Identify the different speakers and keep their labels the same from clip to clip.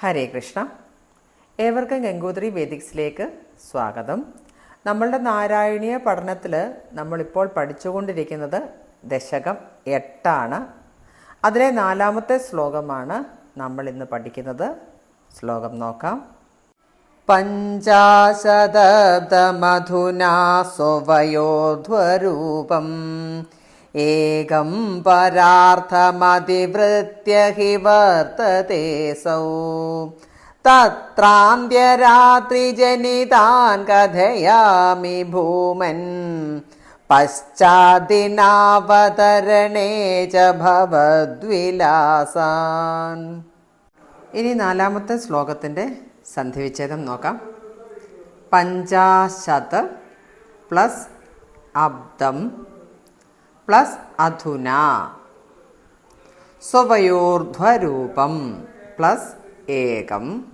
Speaker 1: ഹരേ കൃഷ്ണ. ഏവർക്കും ഗംഗോത്രി വേദിക്സിലേക്ക് സ്വാഗതം. നമ്മളുടെ നാരായണീയ പഠനത്തിൽ നമ്മളിപ്പോൾ പഠിച്ചുകൊണ്ടിരിക്കുന്നത് ദശകം എട്ടാണ്. അതിലെ നാലാമത്തെ ശ്ലോകമാണ് നമ്മൾ ഇന്ന് പഠിക്കുന്നത്. ശ്ലോകം നോക്കാം. പഞ്ചാശതമധുനാ സ്വവയോധ്വരൂപം ഏകം പരാർത്ഥമതിവൃത്യ ഹി വർത്തത്തെ സൗ. തത്രാന്ത്യരാത്രിജനിതാൻ കഥയാമി ഭൂമൻ. പശ്ചാദിനാവതരണേ ച ഭവദ്വിലാസാൻ. ഇനി നാലാമത്തെ ശ്ലോകത്തിന്റെ സന്ധിവിച്ഛേദം നോക്കാം. പഞ്ചാശത് പ്ലസ് അബ്ദം പ്ലസ് അധുന. സ്വയോർധ്വരൂപം പ്ലസ് ഏകം.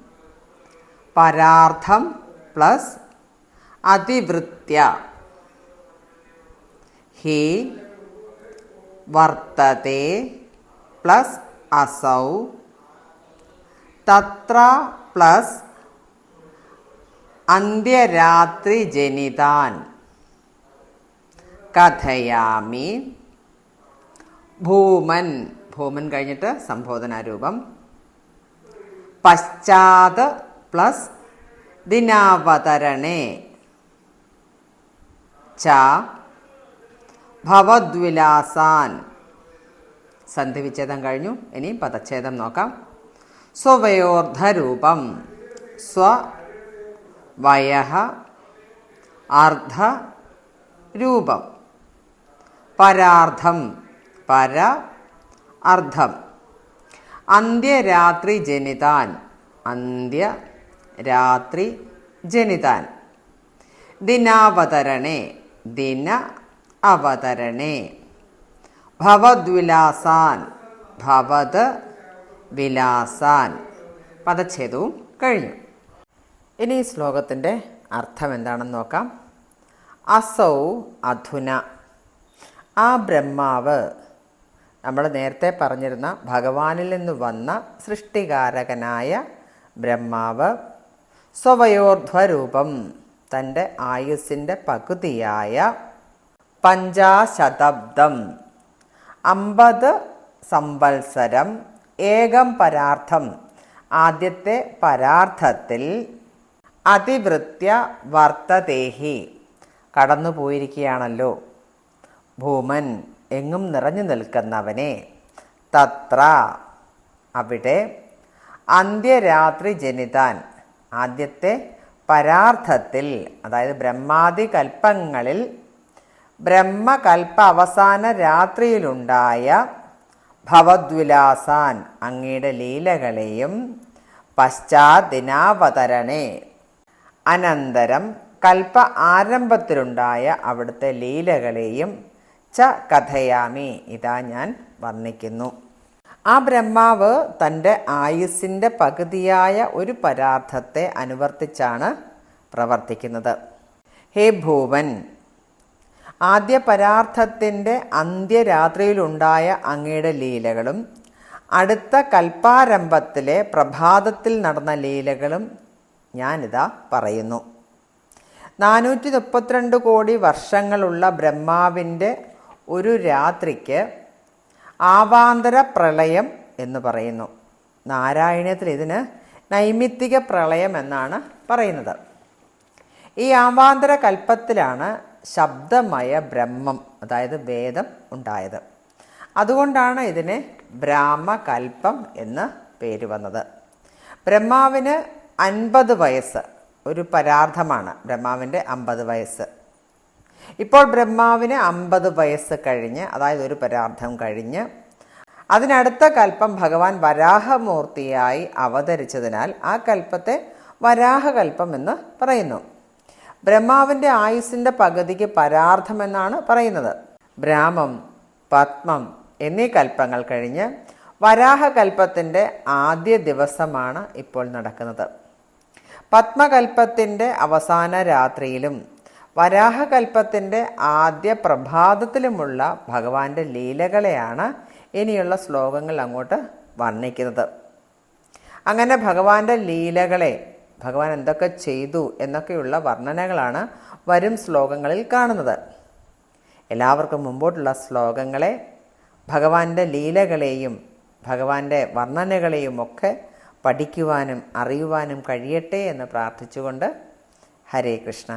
Speaker 1: പരാർത്ഥം പ്ലസ് അതിവൃത്യ. ഹി വർത്തത്തെ പ്ലസ് അസൗ. തത്ര പ്ലസ് അന്ത്യരാത്രി ജനിതാൻ കഥയാമി. ഭൂമൻ ഭൂമൻ കഴിഞ്ഞിട്ട് സംബോധനാരൂപം. പശ്ചാത് പ്ലസ് ദിനാവതരണേ. ച ഭവദ്വിലാസാൻ. സന്ധിവിച്ഛേദം കഴിഞ്ഞു. ഇനി പദച്ഛേദം നോക്കാം. സ്വവയോർദ്ധരൂപം. സ്വ വയ അർദ്ധ രൂപം. പരാർത്ഥം. പര അർത്ഥം അന്ത്യരാത്രി ജനിതാൻ. അന്ത്യ രാത്രി ജനിതാൻ. ദിനാവതരണേ. ദിന അവതരണേ. ഭവദ്വിലാസാൻ. ഭവത് വിലാസാൻ പദച്ഛേദവും കഴിഞ്ഞു. ഇനി ഈ ശ്ലോകത്തിന്റെ അർത്ഥം എന്താണെന്ന് നോക്കാം. അസൗ അധുന ആ ബ്രഹ്മാവ്. നമ്മൾ നേരത്തെ പറഞ്ഞിരുന്ന ഭഗവാനിൽ നിന്ന് വന്ന സൃഷ്ടികാരകനായ ബ്രഹ്മാവ് സ്വവയോർധ്വരൂപം തന്റെ ആയുസ്സിന്റെ പകുതിയായ പഞ്ചാശതബ്ദം അമ്പത് സംവത്സരം ഏകം പരാർത്ഥം ആദ്യത്തെ പരാർത്ഥത്തിൽ അതിവൃത്യ വർത്തതേഹി കടന്നുപോയിരിക്കുകയാണല്ലോ. ഭൂമൻ എങ്ങും നിറഞ്ഞു നിൽക്കുന്നവനെ. തത്ര. അവിടെ അന്ത്യരാത്രി ജനിതാൻ. ആദ്യത്തെ പരാർത്ഥത്തിൽ അതായത് ബ്രഹ്മാദി കൽപ്പങ്ങളിൽ ബ്രഹ്മകൽപ്പ അവസാന രാത്രിയിലുണ്ടായ ഭവദ്വിലാസാൻ അങ്ങയുടെ ലീലകളെയും പശ്ചാദിനാവതരണേ. അനന്തരം കൽപ്പ ആരംഭത്തിലുണ്ടായ അവിടുത്തെ ലീലകളെയും ച കഥയാമി. ഇതാ ഞാൻ വർണിക്കുന്നു. ആ ബ്രഹ്മാവ് തന്റെ ആയുസ്സിന്റെ പകുതിയായ ഒരു പരാർത്ഥത്തെ അനുവർത്തിച്ചാണ് പ്രവർത്തിക്കുന്നത്. ഹേ ഭൂവൻ ആദ്യ പരാർത്ഥത്തിന്റെ അന്ത്യരാത്രിയിലുണ്ടായ അങ്ങയുടെ ലീലകളും അടുത്ത കൽപ്പാരംഭത്തിലെ പ്രഭാതത്തിൽ നടന്ന ലീലകളും ഞാനിതാ പറയുന്നു. നാനൂറ്റി മുപ്പത്തിരണ്ട് കോടി വർഷങ്ങളുള്ള ബ്രഹ്മാവിന്റെ ഒരു രാത്രിക്ക് ആവാന്തര പ്രളയം എന്ന് പറയുന്നു. നാരായണത്തിൽ ഇതിന് നൈമിത്തിക പ്രളയം എന്നാണ് പറയുന്നത്. ഈ ആവാന്തര കൽപ്പത്തിലാണ് ശബ്ദമായ ബ്രഹ്മം അതായത് വേദം ഉണ്ടായത്. അതുകൊണ്ടാണ് ഇതിന് ബ്രാഹ്മകൽപ്പം എന്ന് പേര് വന്നത്. ബ്രഹ്മാവിന് അൻപത് വയസ്സ് ഒരു പരാർത്ഥമാണ്. ബ്രഹ്മാവിന്റെ അമ്പത് വയസ്സ്. ഇപ്പോൾ ബ്രഹ്മാവിന് അമ്പത് വയസ്സ് കഴിഞ്ഞ് അതായത് ഒരു പരാർത്ഥം കഴിഞ്ഞ് അതിനടുത്ത കൽപ്പം ഭഗവാൻ വരാഹമൂർത്തിയായി അവതരിച്ചതിനാൽ ആ കൽപ്പത്തെ വരാഹകൽപ്പം എന്ന് പറയുന്നു. ബ്രഹ്മാവിന്റെ ആയുസിന്റെ പകുതിക്ക് പരാർത്ഥം എന്നാണ് പറയുന്നത്. ബ്രാഹ്മം പത്മം എന്നീ കൽപ്പങ്ങൾ കഴിഞ്ഞ് വരാഹകൽപ്പത്തിന്റെ ആദ്യ ദിവസമാണ് ഇപ്പോൾ നടക്കുന്നത്. പത്മകൽപ്പത്തിന്റെ അവസാന രാത്രിയിലും വരാഹകൽപ്പത്തിന്റെ ആദ്യ പ്രഭാതത്തിലുമുള്ള ഭഗവാന്റെ ലീലകളെയാണ് ഇനിയുള്ള ശ്ലോകങ്ങൾ അങ്ങോട്ട് വർണിക്കുന്നത്. അങ്ങനെ ഭഗവാന്റെ ലീലകളെ ഭഗവാൻ എന്തൊക്കെ ചെയ്തു എന്നൊക്കെയുള്ള വർണനകളാണ് വരും ശ്ലോകങ്ങളിൽ കാണുന്നത്. എല്ലാവർക്കും മുമ്പോട്ടുള്ള ശ്ലോകങ്ങളെ ഭഗവാന്റെ ലീലകളെയും ഭഗവാന്റെ വർണനകളെയും ഒക്കെ പഠിക്കുവാനും അറിയുവാനും കഴിയട്ടെ എന്ന് പ്രാർത്ഥിച്ചുകൊണ്ട് ഹരേ കൃഷ്ണ.